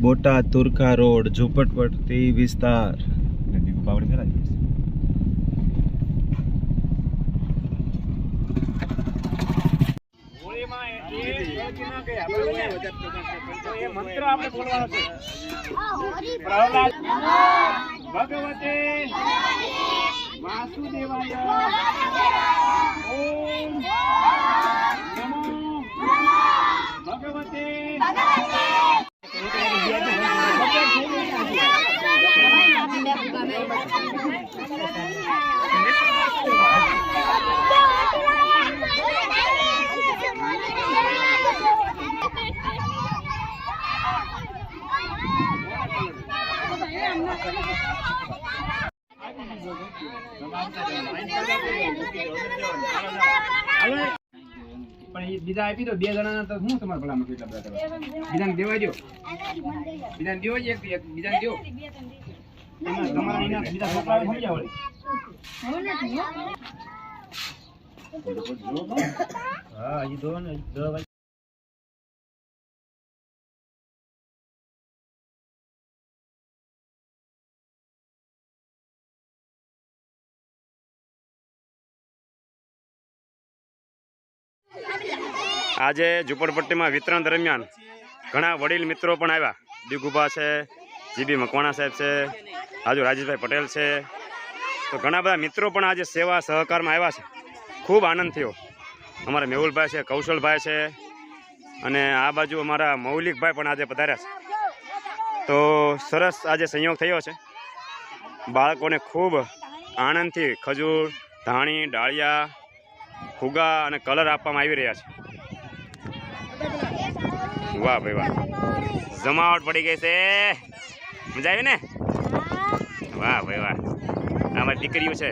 Botad Turkha road ઝુંપટપટ્ટી વિસ્તાર. નદી પાવડી પણ એ બીજા આપી દો બે જણા તો હું તમારા ભલામાં કેટલા બધા બીજાને દેવા દો બીજાને દેવો એક બીજાને દેવો તમારા અહીંના બીજા આજે ઝુંપડપટ્ટીમાં વિતરણ દરમિયાન ઘણા વડીલ મિત્રો પણ આવ્યા. દિગુભા છે, જીબી મકવાણા સાહેબ છે આજુ રાજેશભાઈ પટેલ છે. તો ઘણા બધા મિત્રો પણ આજે સેવા સહકારમાં આવ્યા છે. ખૂબ આનંદ થયો. અમારા મેહુલભાઈ છે, કૌશલભાઈ છે, અને આ બાજુ અમારા મૌલિકભાઈ પણ આજે પધાર્યા છે. તો સરસ આજે સંયોગ થયો છે. બાળકોને ખૂબ આનંદથી ખજૂર, ધાણી, ડાળિયા, ફુગા અને કલર આપવામાં આવી રહ્યા છે. વાહ ભાઈ વાહ. જમાવટ પડી ગઈ છે. મજા આવી ને? વાહ ભાઈ વાહ. આમાં દીકરીઓ છે.